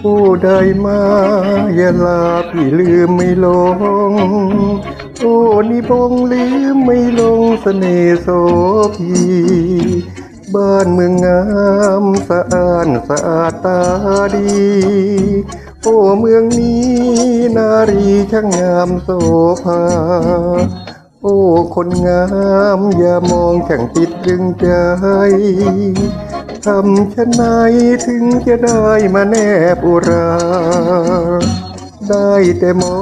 ผู้ใดมาอย่าลาพี่ลืมไม่ลง โอ้นี่บงลืมไม่ลงเสน่ห์โสพีบ้านเมืองงามสะอาดสะอาดตาดี โอ้เมืองนี้นารีช่างงามโสภา โอ้คนงามอย่ามองแข่งติดดึงใจทำชะไหนถึงจะได้มาแนบอุรา ได้แต่มอ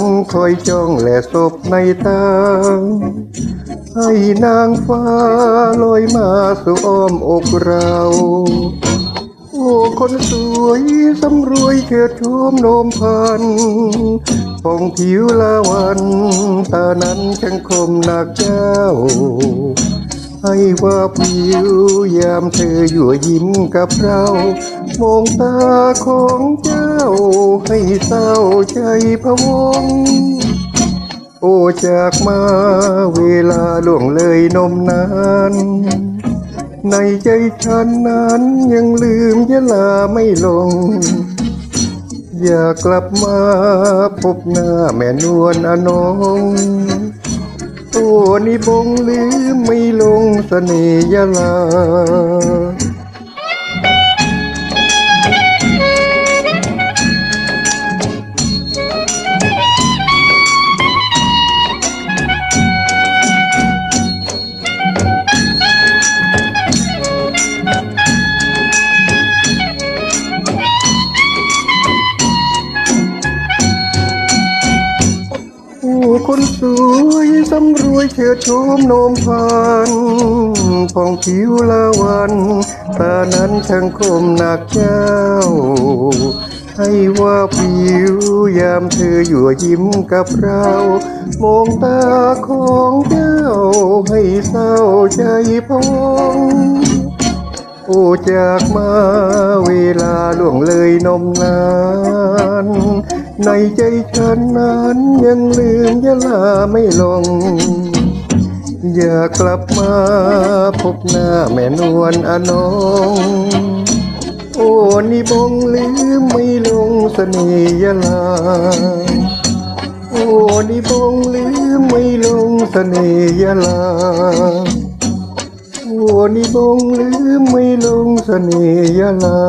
งคอยจ้องและศพในตาให้นางฟ้าลอยมาสู่อ้อมอกเรา คนสวยสำรวยเชิดชมโนมพันผ่องผิวละวันตานั้นช่างคมหนักเจ้า ให้ว่าผิวยามเธออยู่ยิ้มกับเรา มองตาของเจ้า ให้เศร้าใจพะวง โอ้จากมาเวลาล่วงเลยนมนาน ในใจฉันนั้นยังลืมยะลาไม่ลง อยากกลับมาพบหน้าแม่นวลอนงโอ้นี่บงลืมไม่ลงเสน่ห์ยะลา คนสวยสำรวยเชิดโฉมโนมพันผ่องผิวละวันตานั้นช่างคมหนักเจ้า ให้ว่าผิวยามเธออยู่ยิ้มกับเรา มองตาของเจ้า ให้เศร้าใจพองโอ้จากมาเวลาล่วงเลยนมนาน ในใจฉันนั้นยังลืมยะลาไม่ลง อย่ากลับมาพบหน้าแม่นวลอนง โอ้นี่บงลืมไม่ลงเสน่ห์ยะลา โอ้นี่บงลืมไม่ลงเสน่ห์ยะลาโอ้นี่บงลืมไม่ลงเสน่ห์ยะลา